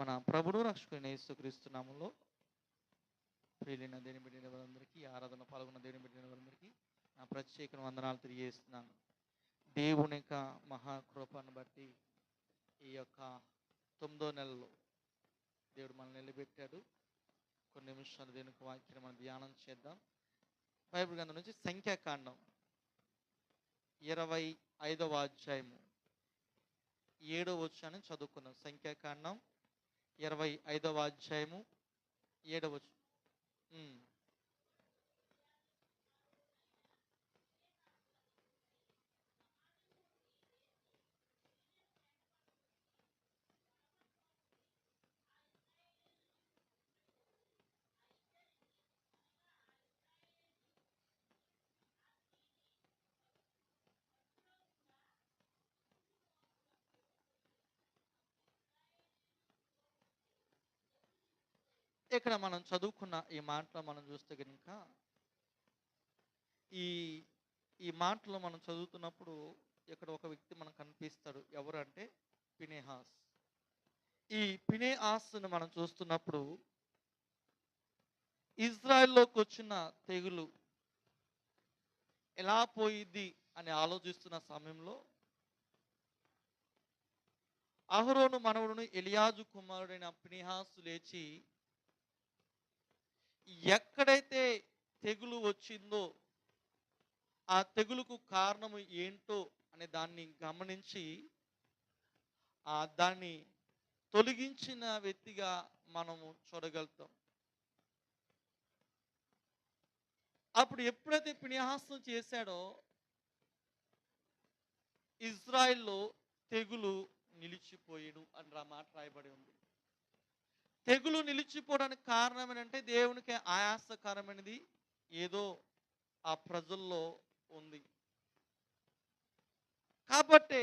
మన ప్రభుడు రక్షకుని యేసుక్రీస్తునామంలో ప్రియులైన దేని బిడ్డిన వారందరికీ ఆరాధన పాల్గొన్న దేని బిడ్డిన వారందరికీ నా ప్రత్యేక వందనాలు తెలియజేస్తున్నాను. దేవుని యొక్క మహాకృపను బట్టి ఈ యొక్క తొమ్మిదో నెలలో దేవుడు మనల్ని నిలబెట్టాడు. కొన్ని నిమిషాలు దేని వాక్యం మనం ధ్యానం చేద్దాం. బైబిల్ గ్రంథం నుంచి సంఖ్యాకాండం ఇరవై ఐదవ అధ్యాయము ఏడవ వచ్చానని చదువుకున్నాం సంఖ్యాకాండం ఇరవై ఐదవ అధ్యాయము ఏడవ ఇక్కడ మనం చదువుకున్న ఈ మాటలో మనం చూస్తే కనుక ఈ ఈ మాటలో మనం చదువుతున్నప్పుడు ఇక్కడ ఒక వ్యక్తి మనకు కనిపిస్తాడు. ఎవరు అంటే పినేహాస్ ఈ పినేహాస్ని మనం చూస్తున్నప్పుడు ఇజ్రాయెల్లోకి వచ్చిన తెగులు ఎలా పోయిద్ది అని ఆలోచిస్తున్న సమయంలో అహరోను మనవుడును ఎలియాజు కుమారుడైన పినిహాసు లేచి ఎక్కడైతే తెగులు వచ్చిందో ఆ తెగులుకు కారణం ఏంటో అనే దాన్ని గమనించి ఆ దాన్ని తొలగించిన వ్యక్తిగా మనము చూడగలుగుతాం. అప్పుడు ఎప్పుడైతే పిణ్యాసం చేశాడో ఇజ్రాయిల్లో తెగులు నిలిచిపోయాడు అని మాట రాయబడి ఉంది. తెగులు నిలిచిపోవడానికి కారణం ఏంటంటే దేవునికి ఆయాసకరమైనది ఏదో ఆ ప్రజల్లో ఉంది. కాబట్టి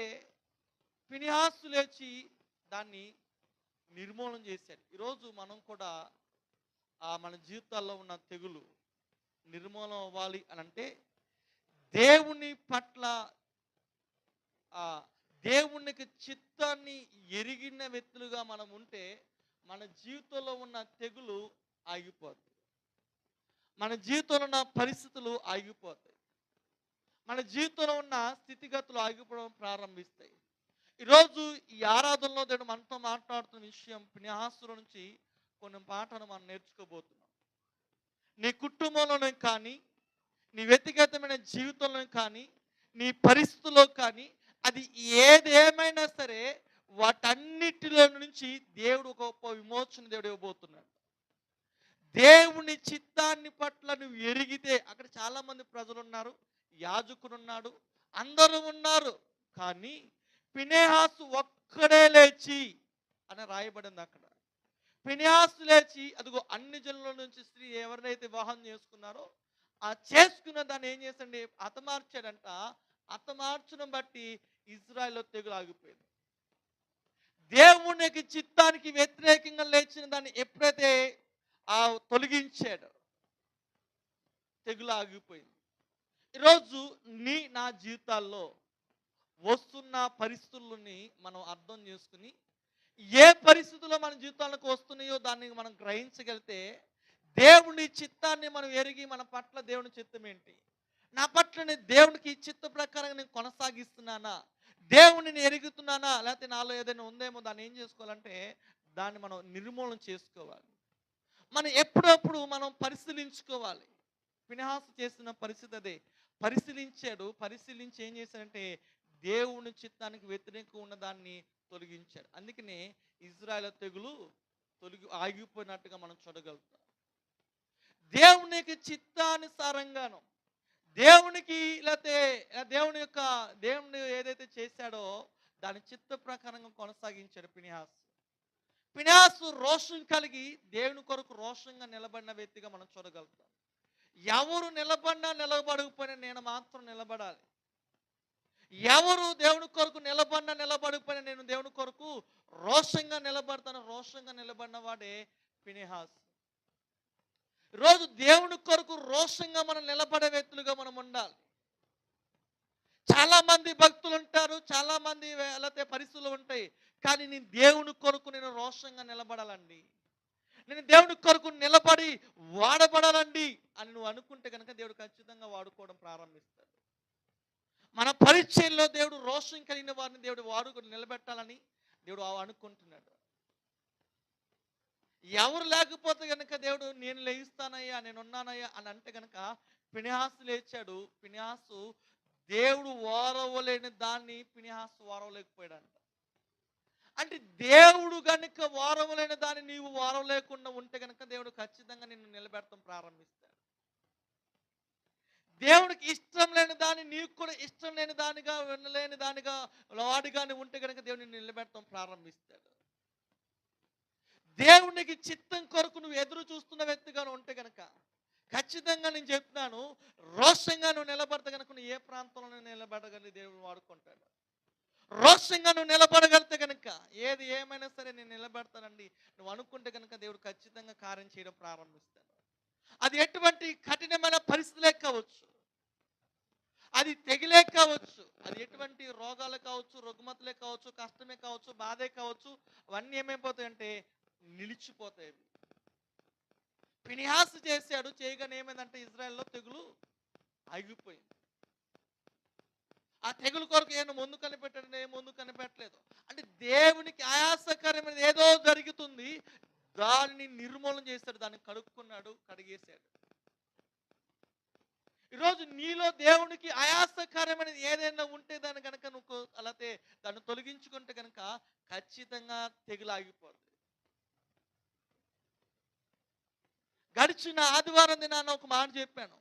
పినిహాసు లేచి దాన్ని నిర్మూలన చేశాడు. ఈరోజు మనం కూడా ఆ మన జీవితాల్లో ఉన్న తెగులు నిర్మూలన అవ్వాలి అని అంటే దేవుని పట్ల ఆ దేవునికి చిత్తాన్ని ఎరిగిన వ్యక్తులుగా మనం ఉంటే మన జీవితంలో ఉన్న తెగులు ఆగిపోతాయి. మన జీవితంలో ఉన్న పరిస్థితులు ఆగిపోతాయి. మన జీవితంలో ఉన్న స్థితిగతులు ఆగిపోవడం ప్రారంభిస్తాయి. ఈరోజు ఈ ఆరాధనలో దేవుడు మనతో మాట్లాడుతున్న విషయం పుణ్యహాసుల నుంచి కొన్ని పాటలు మనం నేర్చుకోబోతున్నాం. నీ కుటుంబంలోనే కానీ నీ వ్యక్తిగతమైన జీవితంలో కానీ నీ పరిస్థితుల్లో కానీ అది ఏదేమైనా సరే వాటన్నిటిలో నుంచి దేవుడు ఒక గొప్ప విమోచన దేవుడు ఇవ్వబోతున్నాడు. దేవుని చిత్తాన్ని పట్ల నువ్వు ఎరిగితే అక్కడ చాలా మంది ప్రజలు ఉన్నారు యాజకుడు ఉన్నాడు అందరూ ఉన్నారు. కానీ పినేహాసు ఒక్కడే లేచి అని రాయబడింది అక్కడ. పినేహాసు లేచి అదిగో అన్ని జనుల నుంచి స్త్రీ ఎవరినైతే వివాహం చేసుకున్నారో ఆ చేసుకున్న దాన్ని ఏం చేసండి హతమార్చాడంట హతమార్చడం బట్టి ఇజ్రాయెల్లో తెగులు ఆగిపోయింది దేవునికి చిత్తానికి వ్యతిరేకంగా లేచిన దాన్ని ఎప్పుడైతే ఆ తొలగించాడు తెగులు ఆగిపోయింది ఈరోజు నీ నా జీవితాల్లో వస్తున్న పరిస్థితులని మనం అర్థం చేసుకుని ఏ పరిస్థితుల్లో మన జీవితాలకు వస్తున్నాయో దాన్ని మనం గ్రహించగలిగితే దేవుని చిత్తాన్ని మనం ఎరిగి మన పట్ల దేవుని చిత్తం ఏంటి? నా పట్ల నేను దేవునికి చిత్త ప్రకారంగా నేను కొనసాగిస్తున్నానా? దేవుని నేను ఎరుగుతున్నానా? లేకపోతే నాలో ఏదైనా ఉందేమో? దాన్ని ఏం చేసుకోవాలంటే దాన్ని మనం నిర్మూలన చేసుకోవాలి. మనం ఎప్పుడప్పుడు మనం పరిశీలించుకోవాలి. పినహాసు చేసిన పరిస్థితి అదే. పరిశీలించాడు. పరిశీలించి ఏం చేశాడంటే దేవుని చిత్తానికి వ్యతిరేకంగా ఉన్న దాన్ని తొలగించాడు. అందుకనే ఇజ్రాయల్ తెగులు తొలగి ఆగిపోయినట్టుగా మనం చూడగలుగుతాం. దేవునికి చిత్తానుసారంగాను దేవునికి లేకపోతే దేవుని యొక్క దేవుని ఏదైతే చేశాడో దాని చిత్త ప్రకారంగా కొనసాగించాడు పినిహాస్ పినిహాసు రోషం కలిగి దేవుని కొరకు రోషంగా నిలబడిన వ్యక్తిగా మనం చూడగలుగుతాం. ఎవరు నిలబడినా నిలబడకపోయినా నేను మాత్రం నిలబడాలి. ఎవరు దేవుని కొరకు నిలబడినా నిలబడకపోయినా నేను దేవుని కొరకు రోషంగా నిలబడతాను రోషంగా నిలబడిన వాడే పినిహాస్ రోజు దేవుని కొరకు రోషంగా మనం నిలబడే వ్యక్తులుగా మనం ఉండాలి. చాలా మంది భక్తులు ఉంటారు చాలా మంది లేకపోతే పరిస్థితులు ఉంటాయి. కానీ నేను దేవుని కొరకు నేను రోషంగా నిలబడాలండి. నేను దేవుడి కొరకు నిలబడి వాడబడాలండి అని నువ్వు అనుకుంటే కనుక దేవుడు ఖచ్చితంగా వాడుకోవడం ప్రారంభిస్తాడు. మన పరిచయంలో దేవుడు రోషం కలిగిన వారిని దేవుడు వాడుకొని నిలబెట్టాలని దేవుడు ఆ అనుకుంటున్నాడు. ఎవరు లేకపోతే గనక దేవుడు నేను లేయిస్తానయ్యా నేను ఉన్నానయ్యా అని అంటే గనక పినిహాసు లేచాడు. పినిహాసు దేవుడు ఓరవలేని దాన్ని పినిహాసు ఓరవలేకపోయాడంట. అంటే దేవుడు గనుక వారవలేని దాన్ని నీవు వారవలేకుండా ఉంటే గనక దేవుడు ఖచ్చితంగా నిన్ను నిలబెడతాం ప్రారంభిస్తాడు. దేవుడికి ఇష్టం లేని దాన్ని నీకు కూడా ఇష్టం లేని దానిగా వినలేని దానిగా వాడిగాని ఉంటే కనుక దేవుడు నిన్ను నిలబెడతాం ప్రారంభిస్తాడు. దేవునికి చిత్తం కొరకు నువ్వు ఎదురు చూస్తున్న వ్యక్తిగా ఉంటే కనుక ఖచ్చితంగా నేను చెప్తున్నాను రోషంగా నువ్వు నిలబడితే కనుక నువ్వు ఏ ప్రాంతంలో నిలబడగలి దేవుడు వాడుకుంటాడు. రోషంగా నువ్వు నిలబడగలితే కనుక ఏది ఏమైనా సరే నేను నిలబడతానండి నువ్వు అనుకుంటే కనుక దేవుడు ఖచ్చితంగా కార్యం చేయడం ప్రారంభిస్తాడు. అది ఎటువంటి కఠినమైన పరిస్థితులే కావచ్చు. అది తెగిలే కావచ్చు. అది ఎటువంటి రోగాలు కావచ్చు రుగ్మతలే కావచ్చు కష్టమే కావచ్చు బాధే కావచ్చు అవన్నీ ఏమైపోతాయంటే నిలిచిపోతాయి. పినిహాస్ చేశాడు చేయగానే ఏమైందంటే ఇజ్రాయెల్లో తెగులు ఆగిపోయింది. ఆ తెగులు కొరకు ఏమైనా ముందు కనిపెట్టడం ఏ ముందు కనిపెట్టలేదు. అంటే దేవునికి ఆయాసకరమైన ఏదో జరుగుతుంది. దానిని నిర్మూలన చేశాడు దాన్ని కడుక్కున్నాడు కడిగేశాడు. ఈరోజు నీలో దేవునికి ఆయాసకరమైనది ఏదైనా ఉంటే దాన్ని కనుక నువ్వు అలాతే దాన్ని తొలగించుకుంటే కనుక ఖచ్చితంగా తెగులాగిపోద్ది గడిచిన ఆదివారం దినాన ఒక మాట చెప్పాను.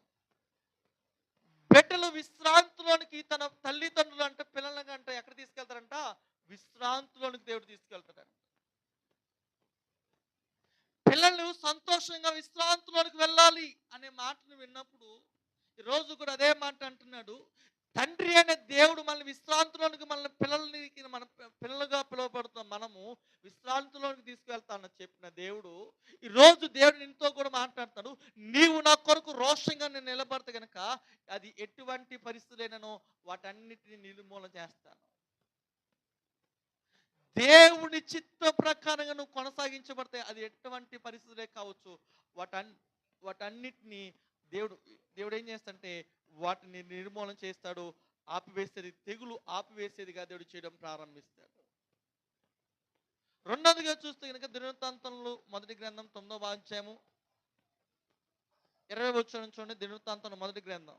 బిడ్డలు విశ్రాంతిలోనికి తన తల్లిదండ్రులు అంటే పిల్లలకి అంటే ఎక్కడ తీసుకెళ్తారంట? విశ్రాంతిలోనికి దేవుడు తీసుకెళ్తాడంట. పిల్లలు సంతోషంగా విశ్రాంతిలోనికి వెళ్ళాలి అనే మాటను విన్నప్పుడు ఈ రోజు కూడా అదే మాట అంటున్నాడు. తండ్రి అనే దేవుడు మనల్ని విశ్రాంతిలోనికి మన పిల్లల్ని మన పిల్లలుగా పిలువబడుతున్న మనము విశ్రాంతిలోనికి తీసుకెళ్తానని చెప్పిన దేవుడు ఈ రోజు దేవుడు నీతో కూడా మాట్లాడతాడు. నీవు నా కొరకు రోషంగా నేను నిలబడితే కనుక అది ఎటువంటి పరిస్థితులైనను వాటన్నిటిని నిర్మూలన చేస్తాను. దేవుని చిత్త ప్రకారంగా నువ్వు కొనసాగించబడితే అది ఎటువంటి పరిస్థితులే కావచ్చు. వాటన్ వాటన్నిటిని దేవుడు దేవుడు ఏం చేస్తాడంటే వాటిని నిర్మూలన చేస్తాడు ఆపివేసేది తెగులు ఆపివేసేదిగా దేవుడు చేయడం ప్రారంభిస్తాడు రెండవదిగా చూస్తే కనుక దినవృత్తాంతంలో మొదటి గ్రంథం తొమ్మిదవ అధ్యాయము ఇరవై వచ్చిన చూడండి దినవృత్తాంతం మొదటి గ్రంథం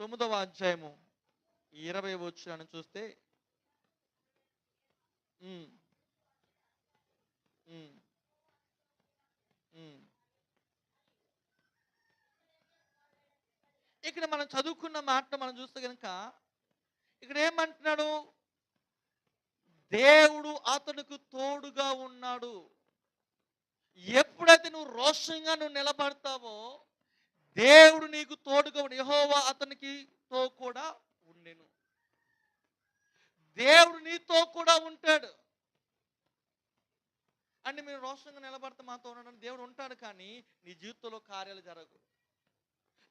తొమ్మిదవ అధ్యాయము ఇరవై వచ్చిన చూస్తే ఉమ్, ఉమ్, ఉమ్. ఇక్కడ మనం చదువుకున్న మాట మనం చూస్తే కనుక ఇక్కడ ఏమంటున్నాడు? దేవుడు అతనికి తోడుగా ఉన్నాడు. ఎప్పుడైతే నువ్వు రోషంగా నువ్వు నిలబడతావో దేవుడు నీకు తోడుగా ఉండి యహోవా అతనికి తో కూడా ఉండెను. దేవుడు నీతో కూడా ఉంటాడు. అంటే మీరు రోషంగా నిలబడితే మాతో ఉన్నాడు దేవుడు ఉంటాడు కానీ నీ జీవితంలో కార్యాలు జరగవు.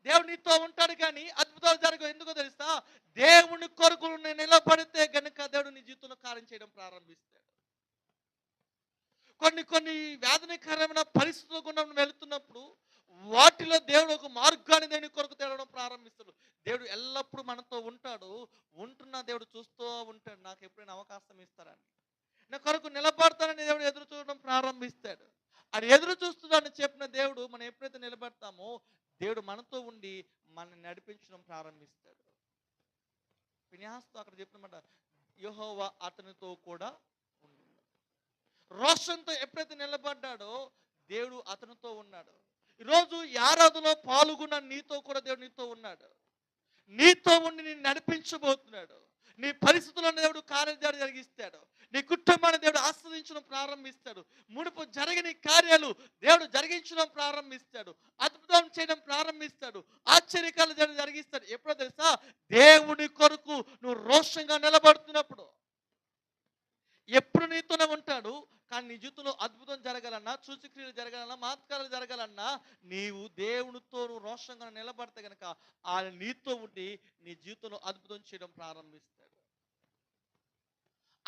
దేవుడు నీతో ఉంటాడు కానీ అద్భుతాలు జరగవు. ఎందుకో తెలుస్తా దేవుని కొరకు నేను నిలబడితే గనుక దేవుడు నీ జీవితంలో కార్యం చేయడం ప్రారంభిస్తాడు. కొన్ని కొన్ని వేదనకరమైన పరిస్థితులు గుండా వెళుతున్నప్పుడు వాటిలో దేవుడు ఒక మార్గాన్ని దేవుని కొరకు తేవడం ప్రారంభిస్తాడు. దేవుడు ఎల్లప్పుడూ మనతో ఉంటాడు. ఉంటున్న దేవుడు చూస్తూ ఉంటాడు. నాకు ఎప్పుడైనా అవకాశం ఇస్తారని. నా కొరకు నిలబడతానని దేవుడు ఎదురు చూడడం ప్రారంభిస్తాడు. అది ఎదురు చూస్తున్నాడని చెప్పిన దేవుడు మనం ఎప్పుడైతే నిలబడతామో దేవుడు మనతో ఉండి మనల్ని నడిపించడం ప్రారంభిస్తాడు. పిన్యాస్తో అక్కడ చెప్పినమాట యెహోవా అతనితో కూడా ఉండి. రోషంతో ఎప్పుడైతే నిలబడ్డాడో దేవుడు అతనితో ఉన్నాడు. ఈరోజు యారాధలో పాల్గొన్న నీతో కూడా దేవుడు నీతో ఉన్నాడు. నీతో ఉండి నేను నడిపించబోతున్నాడు. నీ పరిస్థితులను దేవుడు కార్యాలు జరిగిస్తాడు. నీ కుటుంబాన్ని దేవుడు ఆస్వాదించడం ప్రారంభిస్తాడు. మునుపు జరగని కార్యాలు దేవుడు జరిగించడం ప్రారంభిస్తాడు. అద్భుతం చేయడం ప్రారంభిస్తాడు. ఆశ్చర్యకాలు దేవుడు జరిగిస్తాడు. ఎప్పుడో తెలుసా? దేవుని కొరకు నువ్వు రోషంగా నిలబడుతున్నప్పుడు. ఎప్పుడు నీతోనే ఉంటాడు కానీ నీ జీవితంలో అద్భుతం జరగాలన్నా సూచక్రియలు జరగాలన్నా మాత్కాలు జరగాలన్నా నీవు దేవునితో రోషంగా నిలబడితే కనుక ఆయన నీతో ఉండి నీ జీవితంలో అద్భుతం చేయడం ప్రారంభిస్తాడు.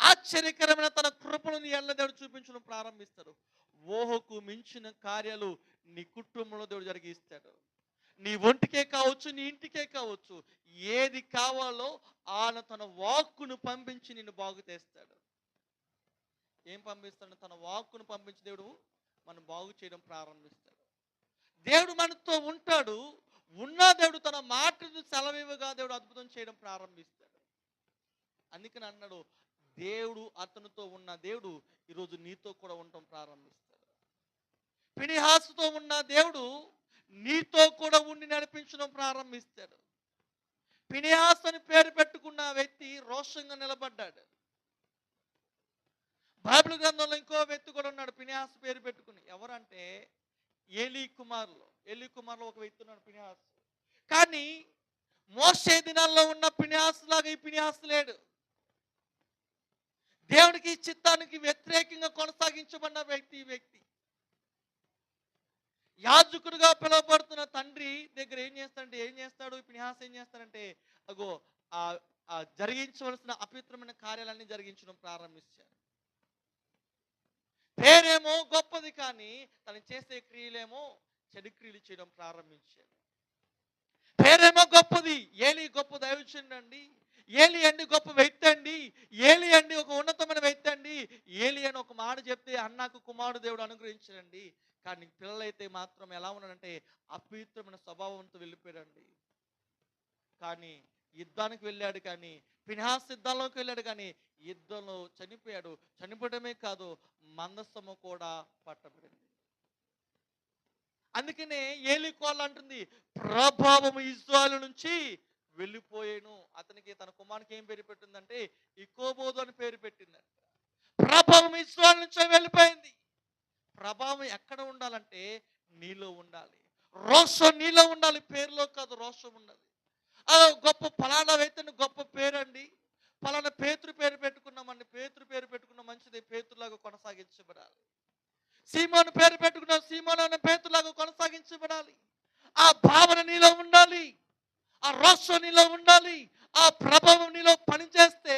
ఆశ్చర్యకరమైన తన కృపను నీ ఎళ్ళ దేవుడు చూపించడం ప్రారంభిస్తాడు. ఓహకు మించిన కార్యాలు నీ కుటుంబంలో దేవుడు జరిగిస్తాడు. నీ ఒంటికే కావచ్చు నీ ఇంటికే కావచ్చు ఏది కావాలో ఆయన తన వాక్కును పంపించి నిన్ను బాగు చేస్తాడు. ఏం పంపిస్తాడు? తన వాక్కును పంపించి దేవుడు మనం బాగు చేయడం ప్రారంభిస్తాడు. దేవుడు మనతో ఉంటాడు. ఉన్న దేవుడు తన మాటను సెలవివ్వగా దేవుడు అద్భుతం చేయడం ప్రారంభిస్తాడు. అందుకని అన్నాడు దేవుడు అతనితో ఉన్న దేవుడు ఈరోజు నీతో కూడా ఉండటం ప్రారంభిస్తాడు. పినిహాసుతో ఉన్న దేవుడు నీతో కూడా ఉండి నడిపించడం ప్రారంభిస్తాడు. పినిహాస్ అని పేరు పెట్టుకున్న వ్యక్తి రోషంగా నిలబడ్డాడు. బైబిల్ గ్రంథంలో ఇంకో వ్యక్తి కూడా ఉన్నాడు పినిహాస్ పేరు పెట్టుకుని. ఎవరంటే? ఏలీ కుమార్లో. ఏలీ కుమార్లో ఒక వ్యక్తి ఉన్నాడు పినిహాస్ కానీ మోసే దినాల్లో ఉన్న పినిహాస్ లాగా ఈ పినిహాస్ లేడు. దేవునికి చిత్తానికి వ్యతిరేకంగా కొనసాగించబడిన వ్యక్తి ఈ వ్యక్తి. యాజకుడుగా పిలువబడుతున్న తండ్రి దగ్గర ఏం చేస్తాడంటే ఏం చేస్తాడు? పినిహాస్ ఏం చేస్తాడంటే అగో ఆ జరిగించవలసిన అపవిత్రమైన కార్యాలన్నీ జరిగించడం ప్రారంభించాడు. పేరేమో గొప్పది కానీ తను చేసే క్రియలేమో చెడు క్రియలు చేయడం ప్రారంభించాడు. పేరేమో గొప్పది ఏలి గొప్ప దైవచండి ఏలి అండి గొప్ప వ్యక్తి అండి ఏలి అండి ఒక ఉన్నతమైన వ్యక్తి అండి ఏలి అని ఒక మాట చెప్తే అన్నకు కుమారుడు దేవుడు అనుగ్రహించడండి. కానీ పిల్లలైతే మాత్రం ఎలా ఉన్నాడంటే అపవిత్రమైన స్వభావంతో వెళ్ళిపోయాడండి కానీ యుద్ధానికి వెళ్ళాడు కానీ పినాస్ యుద్ధాల్లోకి వెళ్ళాడు కానీ యుద్ధంలో చనిపోయాడు. చనిపోవడమే కాదు మందస్సము కూడా పట్టబడింది. అందుకనే ఏలికోళ్ళ అంటుంది ప్రభావం ఇజ్రాయల్ నుంచి వెళ్ళిపోయాను. అతనికి తన కుమారునికి ఏం పేరు పెట్టిందంటే ఇకోబోదు అని పేరు పెట్టిందంట. ప్రభావం ఇజ్రాయల్ నుంచే వెళ్ళిపోయింది. ప్రభావం ఎక్కడ ఉండాలంటే నీలో ఉండాలి. రోషం నీలో ఉండాలి. పేరులో కాదు రోషం ఉండాలి ఆ గొప్ప ఫలానా అయితే గొప్ప పేరండి. ఫలానా పేతురు పేరు పెట్టుకున్నామండి. పేతురు పేరు పెట్టుకున్న మంచిది పేతులాగా కొనసాగించబడాలి. సీమోను పేరు పెట్టుకున్నాం సీమోను అనే పేతులాగా కొనసాగించబడాలి. ఆ భావన నీలో ఉండాలి. ఆ రోషం నీలో ఉండాలి. ఆ ప్రభావం నీలో పనిచేస్తే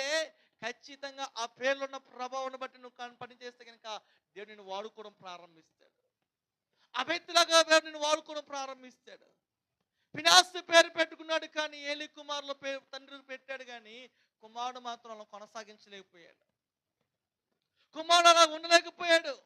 ఖచ్చితంగా ఆ పేర్లో ఉన్న ప్రభావం బట్టి నువ్వు పనిచేస్తే కనుక దేవుడు నిన్ను వాడుకోవడం ప్రారంభిస్తాడు. అభ్యర్థులాగా దేవుడిని దేవుడు వాడుకోవడం ప్రారంభిస్తాడు. పినాస్ పేరు పెట్టుకున్నాడు కానీ ఏలి కుమారుల పేరు తండ్రి పెట్టాడు కానీ కుమారుడు మాత్రం అలా కొనసాగించలేకపోయాడు. కుమారుడు అలా ఉండలేకపోయాడు.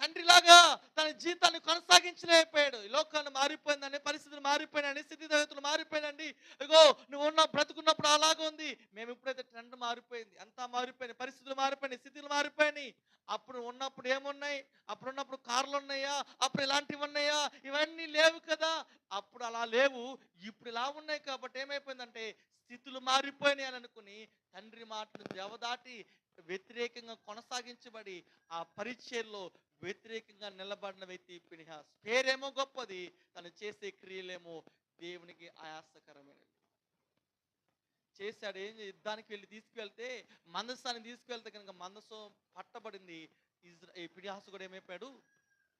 తండ్రిలాగా తన జీవితాన్ని కొనసాగించలేకపోయాడు ఈ లోకాన్ని మారిపోయిందని పరిస్థితులు మారిపోయినాయని స్థితిగతులు మారిపోయినండి ఇగో నువ్వు ఉన్న బ్రతుకున్నప్పుడు అలాగే ఉంది. మేము ఇప్పుడైతే ట్రెండ్ మారిపోయింది. అంతా మారిపోయినాయి పరిస్థితులు మారిపోయినాయి స్థితులు మారిపోయినాయి. అప్పుడు ఉన్నప్పుడు ఏమున్నాయి? అప్పుడు ఉన్నప్పుడు కార్లు ఉన్నాయా? అప్పుడు ఇలాంటివి ఉన్నాయా? ఇవన్నీ లేవు కదా. అప్పుడు అలా లేవు. ఇప్పుడు ఇలా ఉన్నాయి కాబట్టి ఏమైపోయిందంటే స్థితులు మారిపోయినాయి అని అనుకుని తండ్రి మాటలు దేవదాటి వ్యతిరేకంగా కొనసాగించబడి ఆ పరిచయలో వ్యతిరేకంగా నిలబడిన వ్యక్తి పినిహాస్ పేరేమో గొప్పది తను చేసే క్రియలేమో దేవునికి ఆయాసకరమైనది. చేశాడు ఏం యుద్ధానికి వెళ్ళి తీసుకువెళ్తే మందస్సాన్ని తీసుకువెళ్తే కనుక మందస్సు పట్టబడింది. ఇజ్రా ఈ కూడా ఏమైపోయాడు?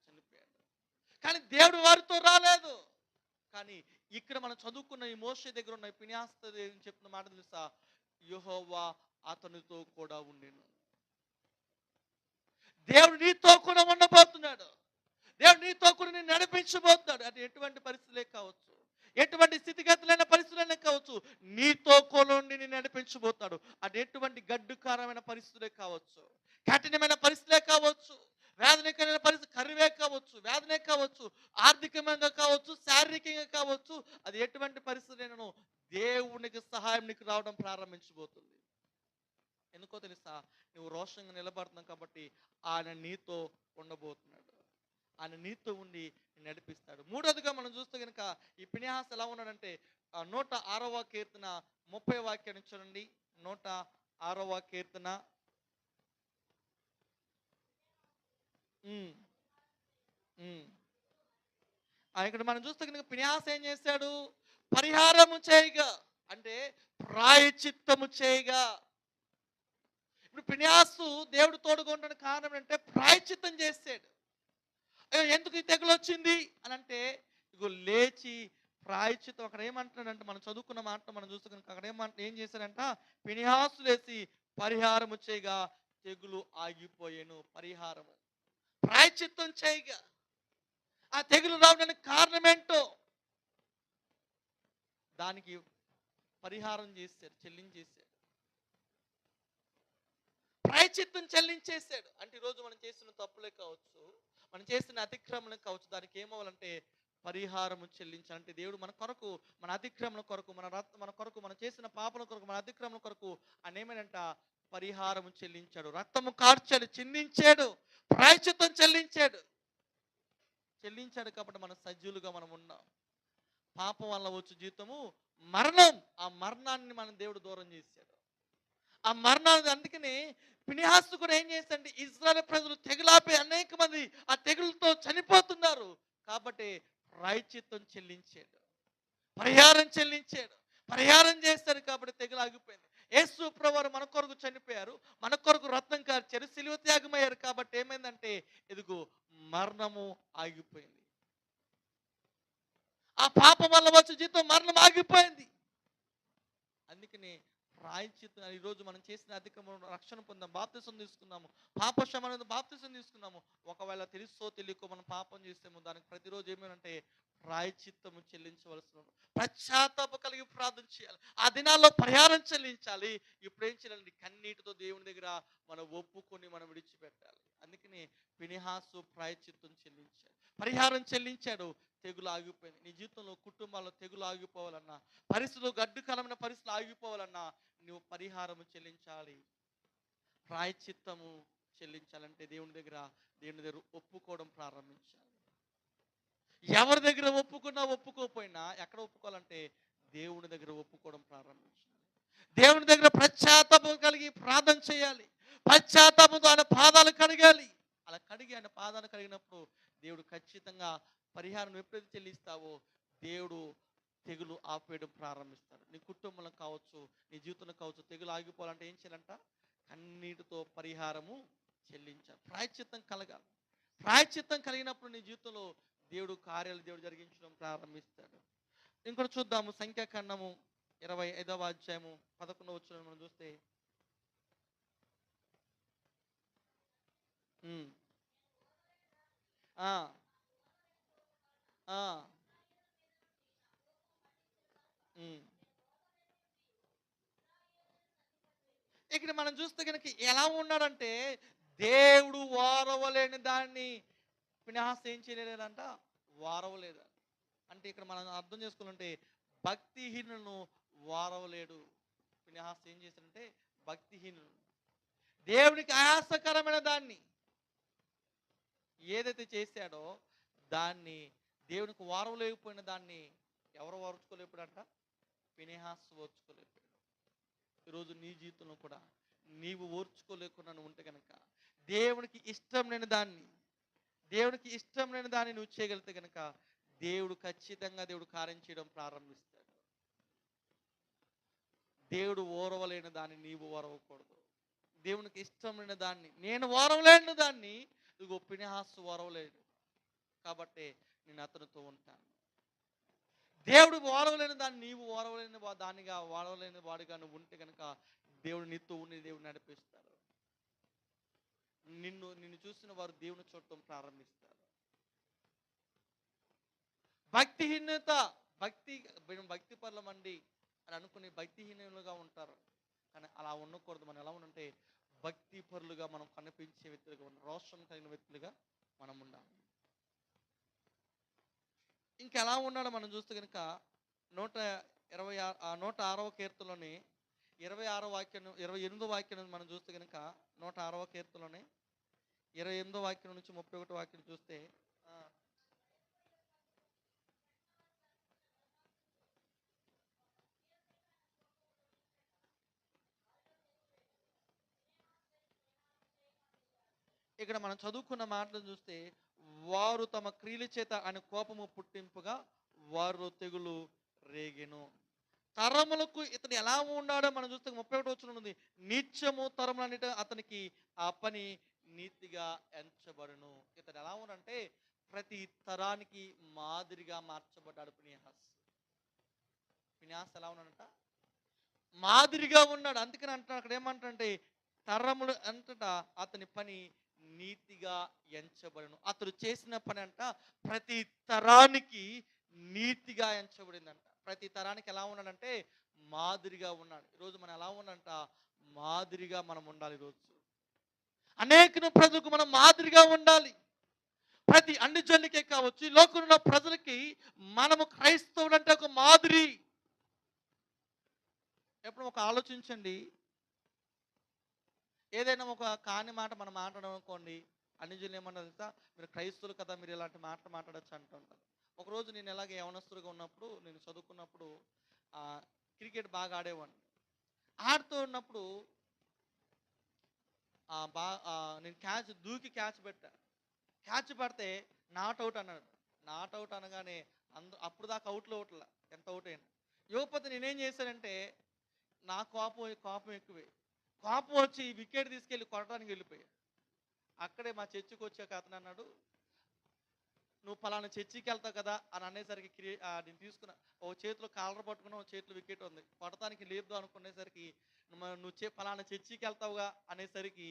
చనిపోయాడు. కానీ దేవుడు వారితో రాలేదు. కానీ ఇక్కడ మనం చదువుకున్న ఈ మోషే దగ్గర ఉన్న ఈ చెప్తున్న మాట తెలుసా? యుహోవా అతనితో కూడా ఉండెను. దేవుడు నీతో కూడా ఉండబోతున్నాడు. దేవుడు నీతో కూడా నేను నడిపించబోతున్నాడు. అది ఎటువంటి పరిస్థితులే కావచ్చు. ఎటువంటి స్థితిగతులైన పరిస్థితులైనా కావచ్చు. నీతో కూడా నేను నడిపించబోతాడు అది ఎటువంటి గడ్డుకారమైన పరిస్థితులే కావచ్చు. కఠినమైన పరిస్థితులే కావచ్చు. వేదనకరమైన పరిస్థితి కరువే కావచ్చు. వేదనే కావచ్చు. ఆర్థికంగా కావచ్చు. శారీరకంగా కావచ్చు. అది ఎటువంటి పరిస్థితులైనను దేవునికి సహాయం నీకు రావడం ప్రారంభించబోతుంది. ఎందుకో తెలుసా? నువ్వు రోషంగా నిలబడుతున్నావు కాబట్టి ఆయన నీతో ఉండబోతున్నాడు. ఆయన నీతో ఉండి నడిపిస్తాడు. మూడోదిగా మనం చూస్తే కనుక ఈ పినిహాస్ ఎలా ఉన్నాడంటే నూట ఆరవ కీర్తన ముప్పై వాక్యాన్ని చూడండి. నూట ఆరవ కీర్తన. ఆయన ఇక్కడ మనం చూస్తే కనుక పినిహాస్ ఏం చేశాడు? పరిహారము చేయగా అంటే ప్రాయచిత్తము చేయగా ఇప్పుడు పినియాసు దేవుడు తోడుగా ఉండడానికి కారణం అంటే ప్రాయచిత్తం చేస్తాడు. అయ్యో ఎందుకు ఈ తెగులు వచ్చింది అని అంటే ఇగో లేచి ప్రాయచిత్తం అక్కడ ఏమంటున్నాడంటే మనం చదువుకున్న మాట మనం చూసుకుని అక్కడ ఏమంట ఏం చేశాడంట? పినిహాసు లేచి పరిహారము చేయగా తెగులు ఆగిపోయాను పరిహారము. ప్రాయచిత్తం చేయగా. ఆ తెగులు రావడానికి కారణం ఏంటో? దానికి పరిహారం చేశారు చెల్లించేశారు ప్రాయచిత్తం చెల్లించేశాడు. అంటే ఈరోజు మనం చేసిన తప్పులే కావచ్చు మనం చేసిన అతిక్రమణ కావచ్చు దానికి ఏమవ్వాలంటే పరిహారము చెల్లించాలంటే దేవుడు మన కొరకు మన అతిక్రమణ కొరకు మన మన కొరకు మనం చేసిన పాపల కొరకు మన అతిక్రమణ కొరకు అని ఏమనంట పరిహారము చెల్లించాడు. రక్తము కార్చాడు చిందించాడు ప్రాయచిత్తం చెల్లించాడు. చెల్లించాడు కాబట్టి మన సజ్జులుగా మనం ఉన్నాం. పాపం వల్ల వచ్చే జీవితము మరణం ఆ మరణాన్ని మన దేవుడు దూరం చేశాడు. ఆ మరణాలు అందుకని పినిహాస్తు కూడా ఏం చేశాడంటే ఇజ్రాయల్ ప్రజలు తెగులాపే అనేక మంది ఆ తెగులతో చనిపోతున్నారు. కాబట్టి రాయచిత్తం చెల్లించాడు. పరిహారం చెల్లించాడు. పరిహారం చేస్తాడు కాబట్టి తెగులు ఆగిపోయింది యేసు ప్రభువారు మన కొరకు చనిపోయారు. మన కొరకు రత్నం కార్చారు. సిలువ త్యాగమయ్యారు కాబట్టి ఏమైందంటే ఇదిగో మరణము ఆగిపోయింది. ఆ పాపం వల్ల వచ్చే జీవితం మరణం ఆగిపోయింది. అందుకని ప్రాయచిత్తం ఈరోజు మనం చేసిన అధికము రక్షణ పొందాం బాప్తిసం తీసుకున్నాము. పాప క్షమణ బాప్తిసం తీసుకున్నాము. ఒకవేళ తెలుసో తెలియకో మనం పాపం చేస్తాము దానికి ప్రతిరోజు ఏమేనంటే ప్రాయచిత్తము చెల్లించవలసిన పశ్చాత్తాప కలిగి ప్రార్థన చేయాలి. ఆ దినాల్లో పరిహారం చెల్లించాలి. ఇప్పుడు ఏం చేయాలండి కన్నీటితో దేవుని దగ్గర మనం ఒప్పుకొని మనం విడిచిపెట్టాలి. అందుకని పినిహాసు ప్రాయచిత్తం చెల్లించాడు పరిహారం చెల్లించాడు తెగులు ఆగిపోయింది. నీ జీవితంలో కుటుంబాల్లో తెగులు ఆగిపోవాలన్నా పరిస్థితులు గడ్డుకలమైన పరిస్థితులు ఆగిపోవాలన్నా నువ్వు పరిహారము చెల్లించాలి. ప్రాయచిత్తము చెల్లించాలంటే దేవుని దగ్గర దేవుని దగ్గర ఒప్పుకోవడం ప్రారంభించాలి. ఎవరి దగ్గర ఒప్పుకున్నా ఒప్పుకోకపోయినా ఎక్కడ ఒప్పుకోవాలంటే దేవుని దగ్గర ఒప్పుకోవడం ప్రారంభించాలి. దేవుని దగ్గర పశ్చాత్తాపం కలిగి ప్రార్థన చేయాలి. పశ్చాత్తాపంతో ఆయన పాదాలు కడగాలి. అలా కడిగి ఆయన పాదాలు కడిగినప్పుడు దేవుడు ఖచ్చితంగా పరిహారం ఎప్పుడైతే చెల్లిస్తావో దేవుడు తెగులు ఆపేయడం ప్రారంభిస్తాడు నీ కుటుంబంలో కావచ్చు నీ జీవితంలో కావచ్చు తెగులు ఆగిపోవాలంటే ఏం చేయాలంట? కన్నీటితో పరిహారము చెల్లించాలి. ప్రాయచిత్తం కలగాలి. ప్రాయచిత్తం కలిగినప్పుడు నీ జీవితంలో దేవుడు కార్యాలు దేవుడు జరిగించడం ప్రారంభిస్తాడు. ఇంకోటి చూద్దాము. సంఖ్యాఖండము ఇరవై ఐదవ అధ్యాయము పదకొండవ వచ్చిన మనం చూస్తే ఆ. ఇక్కడ మనం చూస్తే కనుక ఎలా ఉన్నాడంటే దేవుడు వారవలేని దాన్ని పినహాస్ ఏం చేయలేదంట వారవలేదు. అంటే ఇక్కడ మనం అర్థం చేసుకోవాలంటే భక్తిహీనులను వారవలేడు. పినహాస్ ఏం చేశాడంటే భక్తిహీనులు దేవునికి ఆయాసకరమైన దాన్ని ఏదైతే చేశాడో దాన్ని దేవునికి వారవలేకపోయిన దాన్ని ఎవరు ఓర్చుకోలేకపోయాడంట పినేహాస్ ఓర్చుకోలేకపోయాడు. ఈరోజు నీ జీవితంలో కూడా నీవు ఓర్చుకోలేకుండా నువ్వు ఉంటే కనుక దేవునికి ఇష్టం లేని దాన్ని దేవునికి ఇష్టం లేని దాన్ని నువ్వు చేయగలిగితే కనుక దేవుడు ఖచ్చితంగా దేవుడు కార్యం చేయడం ప్రారంభిస్తాడు. దేవుడు ఓరవలేని దాన్ని నీవు ఓరవకూడదు. దేవునికి ఇష్టం లేని దాన్ని నేను ఓరవలేని దాన్ని ఇదిగో పినిహాసు ఓరవలేడు. కాబట్టి నేను అతనితో ఉంటాను. దేవుడు ఓరవలేని దాన్ని నీవు ఓరవలేని దానిగా ఓరవలేని వాడిగా నువ్వు ఉంటే కనుక దేవుడు నీతో ఉండి దేవుడు నడిపిస్తాడు నిన్ను నిన్ను చూసిన వారు దేవుని చూడటం ప్రారంభిస్తారు. భక్తిహీనత భక్తి మేము భక్తి పర్లమండి అని అనుకుని భక్తిహీనులుగా ఉంటారు. కానీ అలా ఉండకూడదు. మనం ఎలా ఉండంటే భక్తి పరులుగా మనం కనిపించే వ్యక్తులుగా ఉండాలి రోషం కలిగిన వ్యక్తులుగా మనం ఉండాలి. ఇంకెలా ఉన్నాడో మనం చూస్తే కనుక నూట ఇరవై ఆరు ఆ నూట ఆరవ కీర్తనలోని ఇరవై ఆరో వాక్యం ఇరవై ఎనిమిదో వాక్యం మనం చూస్తే కనుక నూట ఆరవ కీర్తనలోని ఇరవై ఎనిమిదో వాక్యం నుంచి ముప్పై ఒకటో వాక్యం చూస్తే ఇక్కడ మనం చదువుకున్న మాటలు చూస్తే వారు తమ క్రియల చేత అని కోపము పుట్టింపుగా వారు తెగులు రేగెను. తరములకు ఇతను ఎలా ఉన్నాడో మనం చూస్తే ముప్పై ఒకటి వచ్చిన ఉంది. నిత్యము తరములన్నిట అతనికి ఆ పని నీతిగా ఎంచబడును. ఇతను ఎలా ఉన్నాడంటే ప్రతి తరానికి మాదిరిగా మార్చబడ్డాడు పినిహాస్ పినిహాస్ ఎలా ఉన్నాడంట? మాదిరిగా ఉన్నాడు. అందుకని అంటున్నాడు. అక్కడ ఏమంటాడంటే తరములు అంతటా అతని పని నీతిగా ఎంచబడను. అతడు చేసిన పని అంట ప్రతి తరానికి నీతిగా ఎంచబడిందంట. ప్రతి తరానికి ఎలా ఉన్నాడంటే మాదిరిగా ఉన్నాడు. ఈరోజు మనం ఎలా ఉన్నాడంట? మాదిరిగా మనం ఉండాలి ఈరోజు అనేక ప్రజలకు మనం మాదిరిగా ఉండాలి. ప్రతి అన్ని జనులకే కావచ్చు ఈ లోకంలో ప్రజలకి మనము క్రైస్తవుడు అంటే ఒక మాదిరి. ఎప్పుడు ఒక ఆలోచించండి. ఏదైనా ఒక కాని మాట మనం మాట్లాడడం అనుకోండి అన్ని జనులు ఏమన్నారు తెలుసా? మీరు క్రైస్తువులు కదా మీరు ఇలాంటి మాట మాట్లాడచ్చు అంటుంటారు ఒకరోజు నేను ఎలాగే యవనస్తులుగా ఉన్నప్పుడు నేను చదువుకున్నప్పుడు క్రికెట్ బాగా ఆడేవాడిని. ఆడుతూ ఉన్నప్పుడు బా నేను క్యాచ్ దూకి క్యాచ్ పెట్టా. క్యాచ్ పడితే నాట్ అవుట్ అన్నాడు. నాట్ అవుట్ అనగానే అందు అప్పుడు దాకా అవుట్లో అవుట్లా ఎంత అవుట్ అయినా. యువపతి నేనేం చేశానంటే నా కోపం కోపం ఎక్కువే. కోపం వచ్చి ఈ వికెట్ తీసుకెళ్ళి కొట్టడానికి వెళ్ళిపోయాడు. అక్కడే మా చర్చికి వచ్చాక అతను అన్నాడు నువ్వు పలానా చర్చికి వెళ్తావు కదా అని అనేసరికి క్రియే నేను తీసుకున్న ఓ చేతిలో కాలర్ పట్టుకున్నా ఓ చేతిలో వికెట్ ఉంది. కొడతానికి లేదు అనుకునేసరికి నువ్వు చే పలానా చర్చికి వెళ్తావుగా అనేసరికి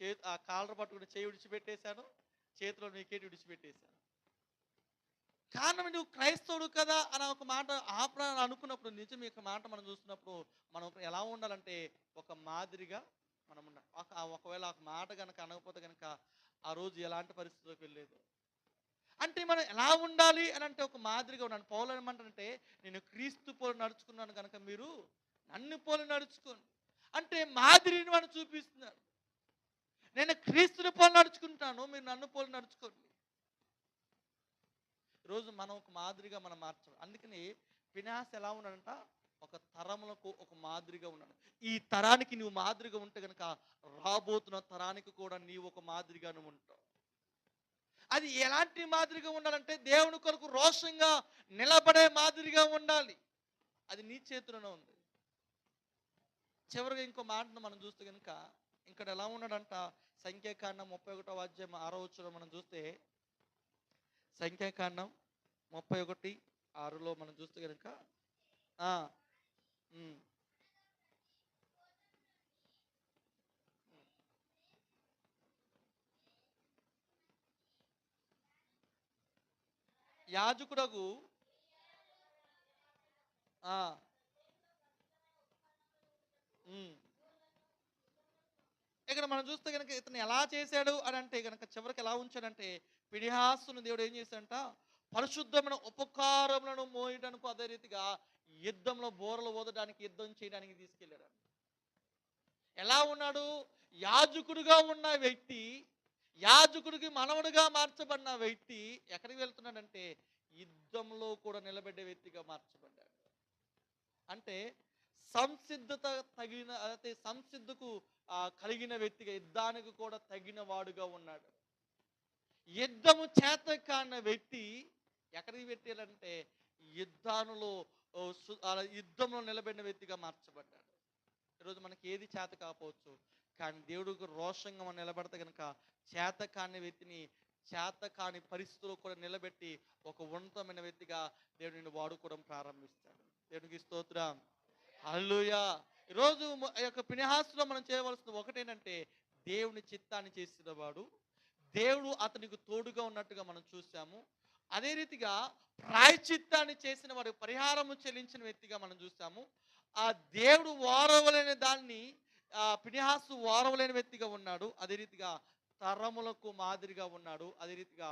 చే ఆ కాలర్ పట్టుకుని చేయి విడిచిపెట్టేశాను చేతిలో వికెట్ విడిచిపెట్టేశాను. కారణం నువ్వు క్రైస్తవుడు కదా అని ఒక మాట ఆపరా అని అనుకున్నప్పుడు నిజం యొక్క మాట మనం చూస్తున్నప్పుడు మనం ఎలా ఉండాలంటే ఒక మాదిరిగా మనం ఉండాలి ఒక ఒకవేళ ఒక మాట కనుక అనకపోతే కనుక ఆ రోజు ఎలాంటి పరిస్థితిలోకి వెళ్ళలేదు. అంటే మనం ఎలా ఉండాలి అని అంటే ఒక మాదిరిగా ఉన్నాను పౌలు ఏమంటారంటే నేను క్రీస్తు పోలు నడుచుకున్నాను కనుక మీరు నన్ను పోలి నడుచుకోండి అంటే మాదిరిని మనం చూపిస్తున్నారు. నేను క్రీస్తుని పోలి నడుచుకుంటాను మీరు నన్ను పోలు నడుచుకోండి. ఈరోజు మనం ఒక మాదిరిగా మనం మార్చాలి. అందుకని వినాశ ఎలా ఉన్నాడంట? ఒక తరములకు ఒక మాదిరిగా ఉన్నాడు. ఈ తరానికి నువ్వు మాదిరిగా ఉంటే కనుక రాబోతున్న తరానికి కూడా నీవు ఒక మాదిరిగా నువ్వు ఉంటావు. అది ఎలాంటి మాదిరిగా ఉండాలంటే దేవుని కొరకు రోషంగా నిలబడే మాదిరిగా ఉండాలి. అది నీ చేతిలోనే ఉంది. చివరిగా ఇంకో మాటను మనం చూస్తే కనుక ఇక్కడ ఎలా ఉన్నాడంట? సంఖ్యాకాండం ముప్పై ఒకటో అధ్యాయం ఆరో వచ్చిన మనం చూస్తే సంఖ్యాకాండం ముప్పై ఒకటి ఆరులో మనం చూస్తే కనుక యాజకుడగు ఇక్కడ మనం చూస్తే కనుక ఇతను ఎలా చేశాడు అని అంటే కనుక చివరికి ఎలా ఉంచాడంటే పిడిహాసును దేవుడు ఏం చేశాడంట? పరిశుద్ధమైన ఉపకారములను మోయడానికి అదే రీతిగా యుద్ధంలో బోరలు ఓదడానికి యుద్ధం చేయడానికి తీసుకెళ్ళాడు ఎలా ఉన్నాడు? యాజకుడుగా ఉన్న వ్యక్తి యాజకుడికి మనవడుగా మార్చబడిన వ్యక్తి ఎక్కడికి వెళ్తున్నాడంటే యుద్ధంలో కూడా నిలబెట్టే వ్యక్తిగా మార్చబడ్డాడు. అంటే సంసిద్ధత తగిన అయితే సంసిద్ధకు కలిగిన వ్యక్తిగా యుద్ధానికి కూడా తగిన వాడుగా ఉన్నాడు. యుద్ధము చేత కాన్న వ్యక్తి ఎక్కడికి పెట్టాలంటే యుద్ధానులో యుద్ధంలో నిలబడిన వ్యక్తిగా మార్చబడ్డాడు. ఈరోజు మనకి ఏది చేత కాకపోవచ్చు కానీ దేవుడికి రోషంగా మనం నిలబడితే కనుక చేత కాని వ్యక్తిని చేత కాని పరిస్థితుల్లో కూడా నిలబెట్టి ఒక ఉన్నతమైన వ్యక్తిగా దేవుడు నిన్ను వాడుకోవడం ప్రారంభిస్తాడు. దేవునికి స్తోత్రం. అల్లుయా ఈరోజు ఈ యొక్క పినిహాసులో మనం చేయవలసింది ఒకటేనంటే దేవుని చిత్తాన్ని చేసిన వాడు దేవుడు అతనికి తోడుగా ఉన్నట్టుగా మనం చూసాము. అదే రీతిగా ప్రాయచిత్తాన్ని చేసిన వాడు పరిహారము చెల్లించిన వ్యక్తిగా మనం చూసాము. ఆ దేవుడు వారవలేని దాన్ని ఆ పినిహాసు వారవలేని వ్యక్తిగా ఉన్నాడు. అదే రీతిగా తరములకు మాదిరిగా ఉన్నాడు. అదే రీతిగా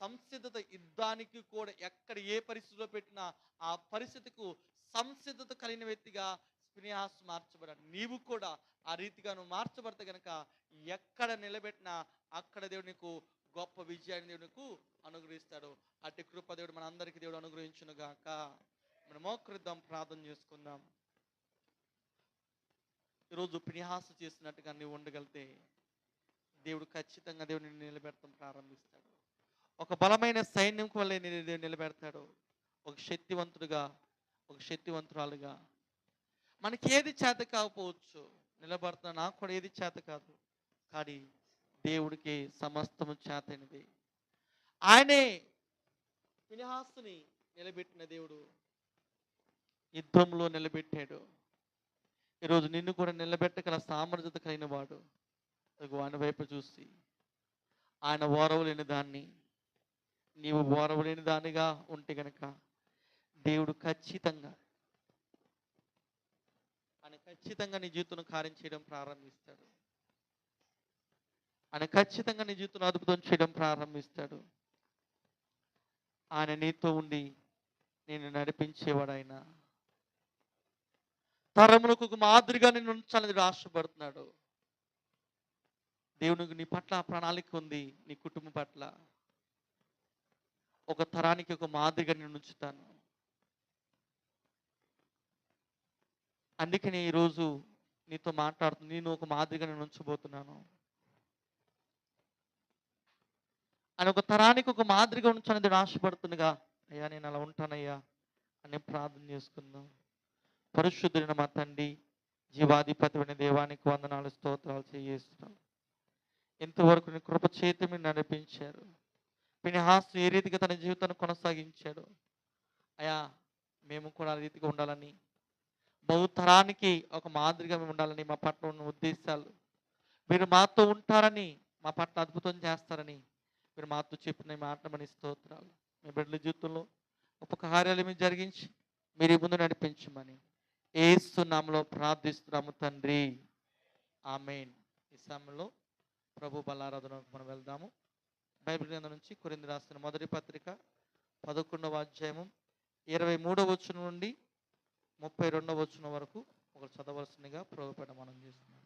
సంసిద్ధత యుద్ధానికి కూడా ఎక్కడ ఏ పరిస్థితిలో పెట్టినా ఆ పరిస్థితికు సంసిద్ధత కలిగిన వ్యక్తిగా స్పినిహాస్ మార్చబడాడు నీవు కూడా ఆ రీతిగా నువ్వు మార్చబడితే గనక ఎక్కడ నిలబెట్టినా అక్కడ దేవుడు నీకు గొప్ప విజయాన్ని దేవుడు నీకు అనుగ్రహిస్తాడు. అట్టి కృప దేవుడు మన అందరికీ దేవుడు అనుగ్రహించును గాక. మనం మోకరిద్దాం ప్రార్థన చేసుకుందాం. ఈరోజు పినిహాస చేసినట్టుగా నీవు ఉండగలితే దేవుడు ఖచ్చితంగా దేవుడిని నిలబెడతాం ప్రారంభిస్తాడు. ఒక బలమైన సైన్యం వల్లే నేను దేవుడు నిలబెడతాడు. ఒక శక్తివంతుడుగా ఒక శక్తివంతురాలుగా మనకి ఏది చేత కాకపోవచ్చు. నిలబడుతున్నా నాకు కూడా ఏది చేత కాదు. కానీ దేవుడికి సమస్తము చేతనిది. ఆయనే పినిహాసుని నిలబెట్టిన దేవుడు యుద్ధంలో నిలబెట్టాడు. ఈరోజు నిన్ను కూడా నిలబెట్టగల సామర్థ్యత కలిగిన వాడు. ఆయన వైపు చూసి ఆయన ఓరవలేని దాన్ని నీవు ఓరవలేని దానిగా ఉంటే గనక దేవుడు ఖచ్చితంగా ఆయన ఖచ్చితంగా నీ జీవితంలో కార్యం చేయడం ప్రారంభిస్తాడు. ఆయన ఖచ్చితంగా నీ జీవితంలో అద్భుతం చేయడం ప్రారంభిస్తాడు. ఆయన నీతో ఉండి నేను నడిపించేవాడు ఆయన తరములకు ఒక మాదిరిగా నేను ఉంచాలని ఆశపడుతున్నాడు. దేవునికి నీ పట్ల ప్రణాళిక ఉంది నీ కుటుంబం పట్ల. ఒక తరానికి ఒక మాదిరిగా నేను ఉంచుతాను. అందుకని ఈరోజు నీతో మాట్లాడుతు నేను ఒక మాదిరిగా నేను ఉంచబోతున్నాను. అని ఒక తరానికి ఒక మాదిరిగా ఉంచాలని దేవుడు ఆశపడుతుండగా అయ్యా నేను అలా ఉంటానయ్యా అని ప్రార్థన చేసుకుందాం. పరిశుద్ధుడిన మా తండ్రి జీవాధిపతిమైన దేవానికి వందనాలు స్తోత్రాలు చేయిస్తున్నాం ఇంతవరకు నీ కృప చేతి మీరు నడిపించారు. పినిహాస్ ఏ రీతిగా తన జీవితాన్ని కొనసాగించాడు. అయా మేము కూడా ఆ రీతిగా ఉండాలని బహుతరానికి ఒక మాదిరిగా మేము ఉండాలని మా పట్ల ఉన్న ఉద్దేశాలు. మీరు మాతో ఉంటారని మా పట్ల అద్భుతం చేస్తారని మీరు మాతో చెప్పిన మాటమని స్తోత్రాలు. మీ బిడ్డల జీవితంలో ఉపకార్యాలు మీరు జరిగించి మీరు ముందు నడిపించమని ఏస్తున్నాములో ప్రార్థిస్తున్నాము తండ్రి. ఆమెన్. ఈ సమయంలో ప్రభు బలారాధనకు మనం వెళ్దాము. బైబిల్ గ్రంథం నుంచి కొరింది రాసిన మొదటి పత్రిక పదకొండవ అధ్యాయము ఇరవై మూడవ వచనం నుండి ముప్పై రెండవ వచనం వరకు ఒక చదవలసిందిగా ప్రభుపేట మనం చేస్తున్నాం